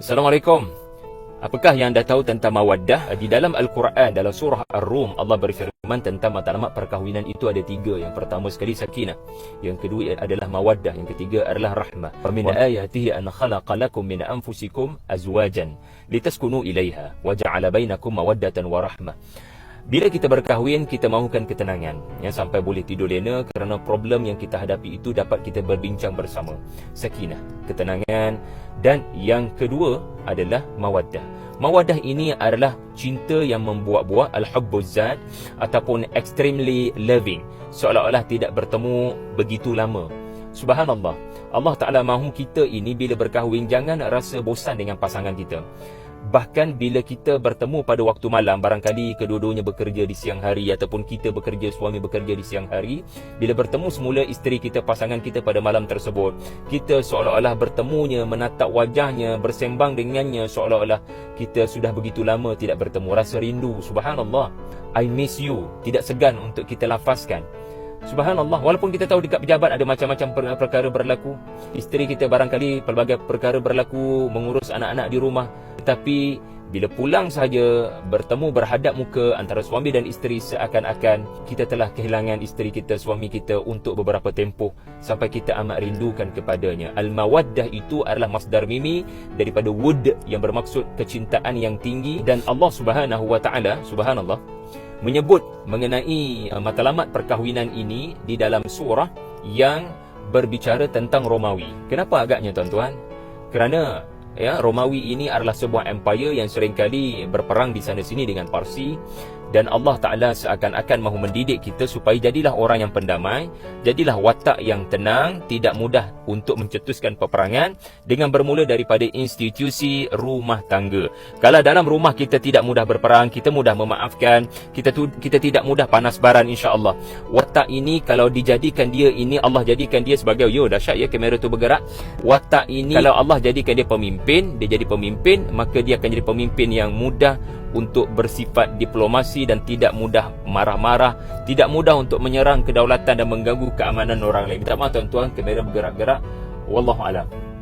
Assalamualaikum. Apakah yang anda tahu tentang mawaddah? Di dalam Al-Quran, dalam surah Ar-Rum, Allah berfirman tentang matlamat perkahwinan itu ada tiga. Yang pertama sekali sakinah. Yang kedua adalah mawaddah. Yang ketiga adalah rahmah. وَمِنْ آيَاتِهِ أَنْ خَلَقَ لَكُمْ مِنْ أَنْفُسِكُمْ أَزْوَاجًا لِتَسْكُنُوا إِلَيْهَا وَجَعَلَ بَيْنَكُمْ مَوَدَّةً وَرَحْمَةً bila kita berkahwin, kita mahukan ketenangan yang sampai boleh tidur lena kerana problem yang kita hadapi itu dapat kita berbincang bersama. Sakinah, ketenangan dan yang kedua adalah mawaddah. Mawaddah ini adalah cinta yang membuat-buat al-hubbuzat ataupun extremely loving. Seolah-olah tidak bertemu begitu lama. Subhanallah. Allah Ta'ala mahu kita ini bila berkahwin jangan rasa bosan dengan pasangan kita. Bahkan bila kita bertemu pada waktu malam Barangkali kedua-duanya bekerja di siang hari Ataupun kita bekerja, suami bekerja di siang hari Bila bertemu semula isteri kita, pasangan kita pada malam tersebut Kita seolah-olah bertemunya, menatap wajahnya Bersembang dengannya Seolah-olah kita sudah begitu lama tidak bertemu. Rasa rindu, subhanallah. I miss you. Tidak segan untuk kita lafazkan Subhanallah Walaupun kita tahu dekat pejabat ada macam-macam perkara berlaku Isteri kita barangkali pelbagai perkara berlaku Mengurus anak-anak di rumah Tetapi bila pulang sahaja Bertemu berhadap muka antara suami dan isteri Seakan-akan kita telah kehilangan isteri kita, suami kita Untuk beberapa tempoh Sampai kita amat rindukan kepadanya Al-Mawaddah itu adalah masdar mimi Daripada wood yang bermaksud kecintaan yang tinggi Dan Allah subhanahu wa ta'ala Subhanallah menyebut mengenai uh, matlamat perkahwinan ini di dalam surah yang berbicara tentang Romawi. Kenapa agaknya tuan-tuan? Kerana ya Romawi ini adalah sebuah empire yang seringkali berperang di sana sini dengan Parsi dan Allah Taala seakan-akan mahu mendidik kita supaya jadilah orang yang pendamai, jadilah watak yang tenang, tidak mudah untuk mencetuskan peperangan dengan bermula daripada institusi rumah tangga. Kalau dalam rumah kita tidak mudah berperang, kita mudah memaafkan, kita tu, kita tidak mudah panas baran insya-Allah. Watak ini kalau dijadikan dia ini Allah jadikan dia sebagai yo dahsyat ya kamera tu bergerak. Watak ini kalau Allah jadikan dia pemimpin, dia jadi pemimpin, maka dia akan jadi pemimpin yang mudah untuk bersifat diplomasi dan tidak mudah marah-marah, tidak mudah untuk menyerang kedaulatan dan mengganggu keamanan orang lain. Minta maaf tuan-tuan, kamera bergerak-gerak. Wallahu a'lam.